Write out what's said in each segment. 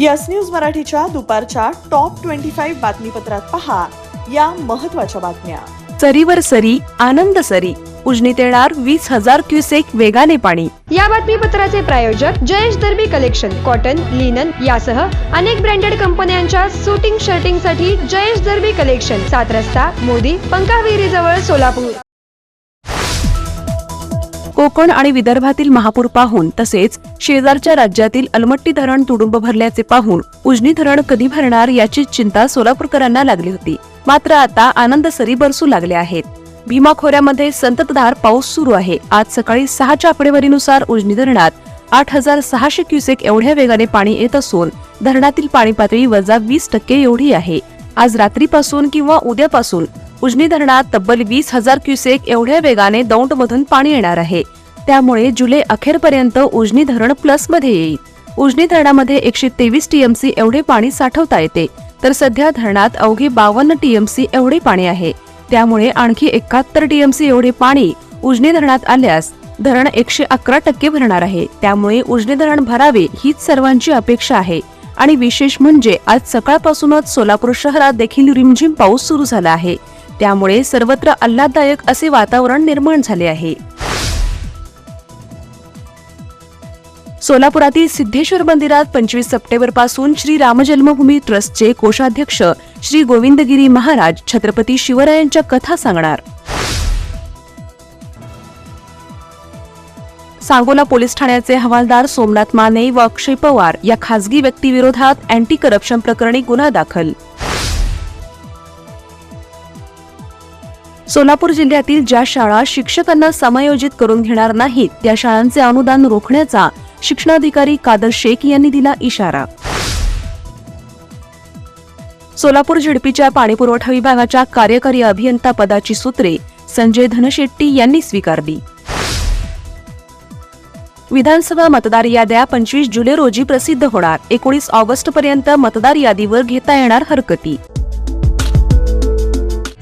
Yes news मराठीच्या दुपारच्या top twenty five बातमीपत्रात पहा या महत्त्वाच्या बातम्या. सरीवर सरी आनंद सरी. उजनीत येणार वीस हजार क्युसेक वेगाने पाणी. या बातमीपत्राचे प्रायोजक Jayesh Darbi collection cotton linen यासह अनेक ब्रँडेड कंपन्यांच्या सुटिंग शर्टिंगसाठी जयेश दर्बी कलेक्शन सात रस्ता मोदी पंकाविहिरी जवळ सोलापूर. कोकण आणि विदर्भातील महापूर पाहून तसेच शेजारच्या राज्यातील अलमट्टी धरण तुडुंब भरल्याचे पाहून उजनी धरण कधी भरणार याची चिंता सोलापूरकरांना लागली होती. मात्र आता आनंद सरी बरसू लागले आहेत. भीमा खोऱ्यामध्ये संततधार पाऊस सुरू आहे. आज सकाळी सहाच्या आकडेवारीनुसार उजनी धरणात आठ हजार सहाशे क्युसेक एवढ्या वेगाने पाणी येत असून धरणातील पाणी पातळी वजा वीस टक्के एवढी आहे. आज रात्रीपासून किंवा उद्यापासून उजनी धरणात तब्बल वीस हजार क्युसेक एवढ्या वेगाने दौंडमधून पाणी येणार आहे. त्यामुळे जुलै अखेरपर्यंत उजनी धरण प्लसमध्ये येईल. उजनी धरणामध्ये एकशे तेवीस टीएमसी एवढे पाणी साठवता येते. तर सध्या धरणात अवघे बावन्न टीएमसी एवढे पाणी आहे. त्यामुळे आणखी एकाहत्तर टीएमसी एवढे पाणी उजनी धरणात आल्यास धरण एकशे अकरा टक्के भरणार आहे. त्यामुळे उजनी धरण भरावे हीच सर्वांची अपेक्षा आहे. आणि विशेष म्हणजे आज सकाळपासूनच सोलापूर शहरात देखील रिमझिम पाऊस सुरू झाला आहे. त्यामुळे सर्वत्र आल्हाददायक असे वातावरण निर्माण झाले आहे. सोलापुरातील सिद्धेश्वर मंदिरात पंचवीस सप्टेंबरपासून श्री रामजन्मभूमी ट्रस्टचे कोषाध्यक्ष श्री गोविंदगिरी महाराज छत्रपती शिवरायांच्या कथा सांगणार. सांगोला पोलीस ठाण्याचे हवालदार सोमनाथ माने व अक्षय पवार या खासगी व्यक्तीविरोधात अँटी करप्शन प्रकरणी गुन्हा दाखल. सोलापूर जिल्ह्यातील ज्या शाळा शिक्षकांना समायोजित करून घेणार नाहीत त्या शाळांचे अनुदान रोखण्याचा शिक्षणाधिकारी कादर शेख यांनी दिला इशारा. सोलापूर झिडपीच्या पाणीपुरवठा विभागाच्या कार्यकारी अभियंता पदाची सूत्रे संजय धनशेट्टी यांनी स्वीकारली. विधानसभा मतदार याद्या पंचवीस जुलै रोजी प्रसिद्ध होणार. एकोणीस ऑगस्ट पर्यंत मतदार यादीवर घेता येणार हरकती.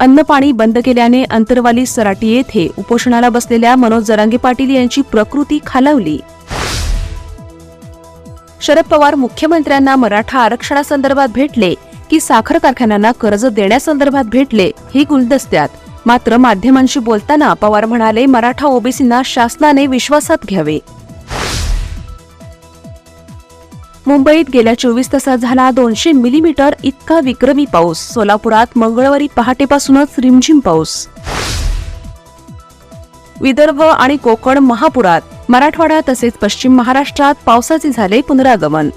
अन्न पाणी बंद केल्याने अंतरवाली सराटी येथे उपोषणाला बसलेल्या मनोज जरांगे पाटील यांची प्रकृती खालावली. शरद पवार मुख्यमंत्र्यांना मराठा आरक्षणासंदर्भात भेटले की साखर कारखान्यांना कर्ज देण्यासंदर्भात भेटले ही गुलदस्त्यात. मात्र माध्यमांशी बोलताना पवार म्हणाले मराठा ओबीसींना शासनाने विश्वासात घ्यावे. मुंबईत गेल्या चोवीस तासात झाला दोनशे मिलीमीटर इतका विक्रमी पाऊस. सोलापुरात मंगळवारी पहाटेपासूनच रिमझिम पाऊस. विदर्भ आणि कोकण महापुरात मराठवाडा तसेच पश्चिम महाराष्ट्रात पावसाचे झाले पुनरागमन.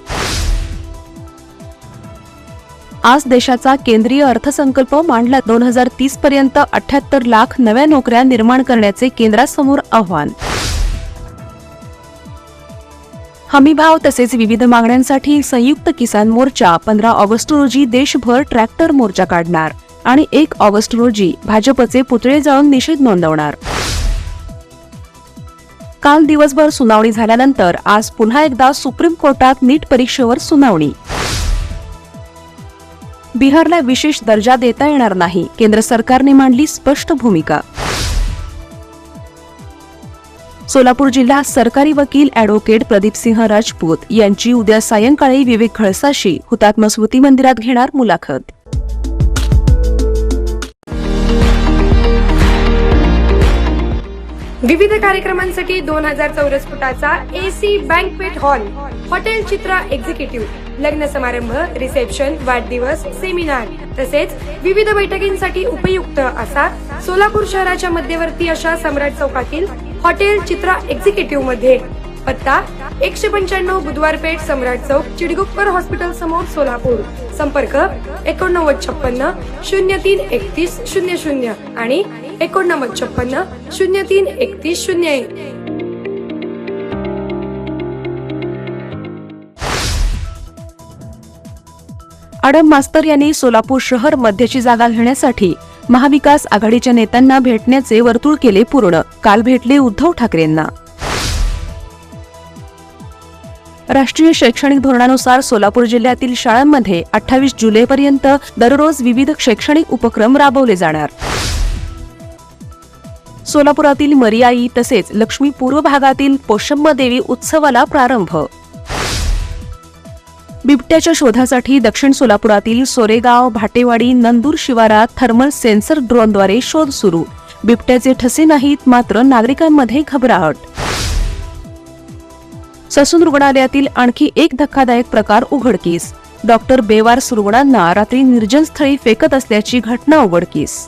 आज देशाचा केंद्रीय अर्थसंकल्प मांडला दोन हजार तीस पर्यंत अठ्याहत्तर लाख नव्या नोकऱ्या निर्माण करण्याचे केंद्रासमोर आव्हान. हमीभाव तसेच विविध मागण्यांसाठी संयुक्त किसान मोर्चा पंधरा ऑगस्ट रोजी देशभर ट्रॅक्टर मोर्चा काढणार आणि एक ऑगस्ट रोजी भाजपचे पुतळे जाळून निषेध नोंदवणार. काल दिवसभर सुनावणी झाल्यानंतर आज पुन्हा एकदा सुप्रीम कोर्टात नीट परीक्षेवर सुनावणी. बिहारला विशेष दर्जा देता येणार नाही केंद्र सरकारने मांडली स्पष्ट भूमिका. सोलापूर जिल्हा सरकारी वकील अॅडव्होकेट प्रदीपसिंह राजपूत यांची उद्या सायंकाळी विवेक खळसाशी हुतात्मा स्मृती मंदिरात घेणार मुलाखत. विविध कार्यक्रमांसाठी दोन हजार चौरस फुटाचा AC banquet hall hotel Chitra executive लग्न समारंभ रिसेप्शन वाढदिवस सेमिनार तसेच विविध बैठकींसाठी उपयुक्त असा सोलापूर शहराच्या मध्यवर्ती अशा सम्राट चौकातील हॉटेल चित्रा एक्झिक्युटिव्हमध्ये. पत्ता एकशे पंच्याण्णव बुधवार पेठ सम्राट चौक चिडगुप्पर हॉस्पिटल समोर सोलापूर. संपर्क एकोणनव्वद छप्पन्न शून्य तीन एकतीस शून्य शून्य आणि एकोणनव्वद छप्पन्न शून्य तीन एकतीस शून्य एक. आडम मास्तर यांनी सोलापूर शहर मध्यची जागा घेण्यासाठी महाविकास आघाडीच्या नेत्यांना भेटण्याचे वर्तुळ केले पूर्ण. काल भेटले उद्धव ठाकरेंना. राष्ट्रीय शैक्षणिक धोरणानुसार सोलापूर जिल्ह्यातील शाळांमध्ये अठ्ठावीस जुलैपर्यंत दररोज विविध शैक्षणिक उपक्रम राबवले जाणार. सोलापुरातील मरियाई तसेच लक्ष्मी पूर्व भागातील पोषम्म देवी उत्सवाला प्रारंभ. बिबट्याच्या शोधासाठी दक्षिण सोलापुरातील सोरेगाव भाटेवाडी नंदूर शिवारात थर्मल सेन्सर ड्रोनद्वारे शोध सुरू. बिबट्याचे ठसे नाहीत मात्र नागरिकांमध्ये घबराहट. ससून रुग्णालयातील आणखी एक धक्कादायक प्रकार उघडकीस. डॉक्टर बेवारस रुग्णांना रात्री निर्जनस्थळी फेकत असल्याची घटना उघडकीस.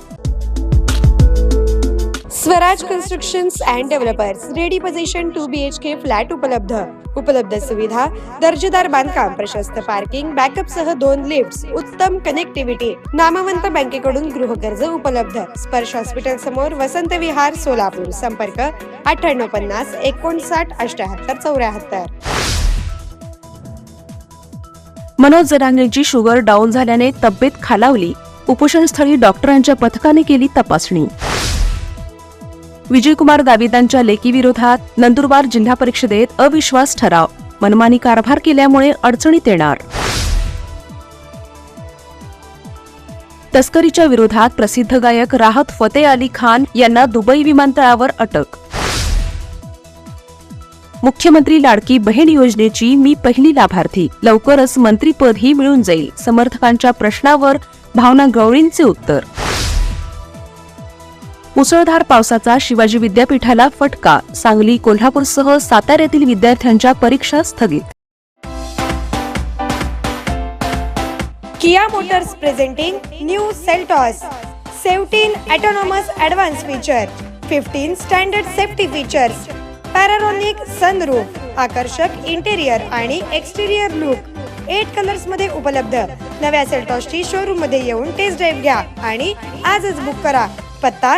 Swaraj constructions and developers ready position to B H K flat उपलब्ध उपलब्ध सुविधा दर्जेदार बांधकाम प्रशस्त पार्किंग बॅकअप सह दोन लिफ्ट उत्तम कनेक्टिव्हिटी नामवंत बँकेकडून गृहकर्ज उपलब्ध स्पर्श हॉस्पिटल समोर वसंत विहार सोलापूर संपर्क अठ्ठ्याण्णव पन्नास एकोणसाठ अष्ट्याहत्तर चौऱ्याहत्तर मनोज जरांगेची शुगर डाऊन झाल्याने तब्येत खालावली. उपोषणस्थळी डॉक्टरांच्या पथकाने केली तपासणी. विजयकुमार गावितांच्या लेकीविरोधात नंदुरबार जिल्हा परिषदेत अविश्वास ठराव. मनमानी कारभार केल्यामुळे अडचणीत येणार. तस्करीच्या विरोधात प्रसिद्ध गायक राहत फतेह अली खान यांना दुबई विमानतळावर अटक. मुख्यमंत्री लाडकी बहीण योजनेची मी पहिली लाभार्थी. लवकरच मंत्रीपदही मिळून जाईल. समर्थकांच्या प्रश्नावर भावना गवळींचे उत्तर. मुसळधार पावसाचा शिवाजी विद्यापीठाला फटका. सांगली कोल्हापूरसह साताऱ्यातील विद्यार्थ्यांच्या परीक्षा स्थगित. Kia Motors presenting new Seltos. 17 autonomous advanced feature, 15 standard safety features, panoramic sunroof आकर्षक इंटेरियर आणि एक्सटेरियर लुक एट कलर्समध्ये उपलब्ध. नव्या सेल्टॉसची शोरूममध्ये येऊन टेस्ट ड्राईव्ह घ्या आणि आजच बुक करा. पत्ता